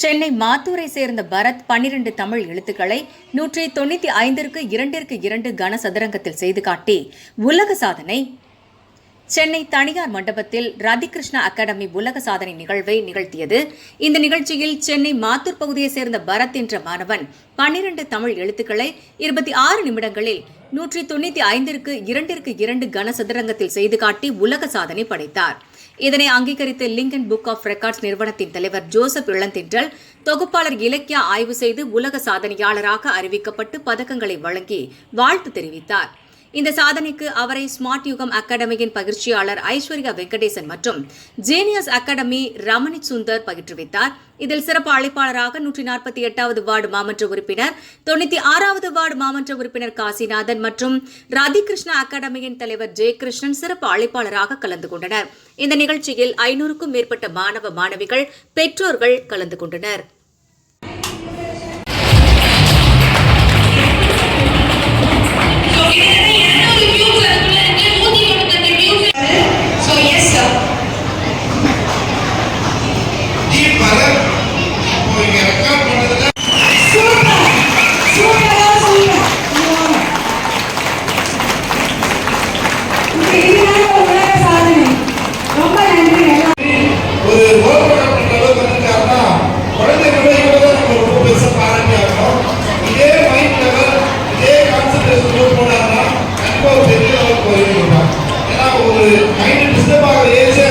சென்னை மாத்தூரை சேர்ந்த பரத் பன்னிரண்டு தமிழ் எழுத்துக்களை நூற்றி தொண்ணூத்தி ஐந்திற்கு இரண்டிற்கு இரண்டு கனசதுரங்கத்தில் செய்து காட்டி உலக சாதனை. சென்னை தனியார் மண்டபத்தில் ரதிகிருஷ்ணா அகாடமி உலக சாதனை நிகழ்வை நிகழ்த்தியது. இந்த நிகழ்ச்சியில் சென்னை மாத்தூர் பகுதியைச் சேர்ந்த பரத் என்ற மாணவன் பன்னிரண்டு தமிழ் எழுத்துக்களை இருபத்தி ஆறு நிமிடங்களில் நூற்றி தொண்ணூத்தி ஐந்திற்கு இரண்டிற்கு இரண்டு கனசதுரங்கத்தில் செய்து காட்டி உலக சாதனை படைத்தார். இதனை அங்கீகரித்த லிங்கன் புக் ஆஃப் ரெக்கார்ட்ஸ் நிறுவனத்தின் தலைவர் ஜோசப் இளந்தின்றல் தொகுப்பாளர் இலக்கியா ஆய்வு செய்து உலக சாதனையாளராக அறிவிக்கப்பட்டு பதக்கங்களை வழங்கி வாழ்த்து தெரிவித்தார். இந்த சாதனைக்கு அவரை ஸ்மார்ட் யுகம் அகாடமியின் பயிற்சியாளர் ஐஸ்வர்யா வெங்கடேசன் மற்றும் ஜீனியஸ் அகாடமி ரமணி சுந்தர் பயிற்றுவித்தார். இதில் சிறப்பு அழைப்பாளராக நூற்றி நாற்பத்தி எட்டாவது வார்டு மாமன்ற உறுப்பினர் தொண்ணூத்தி ஆறாவது வார்டு மாமன்ற உறுப்பினர் காசிநாதன் மற்றும் ராதிகிருஷ்ணா அகாடமியின் தலைவர் ஜெயகிருஷ்ணன் சிறப்பு அழைப்பாளராக கலந்து கொண்டனர். இந்த நிகழ்ச்சியில் ஐநூறுக்கும் மேற்பட்ட மாணவ மாணவிகள் பெற்றோர்கள் கலந்து கொண்டனர். Você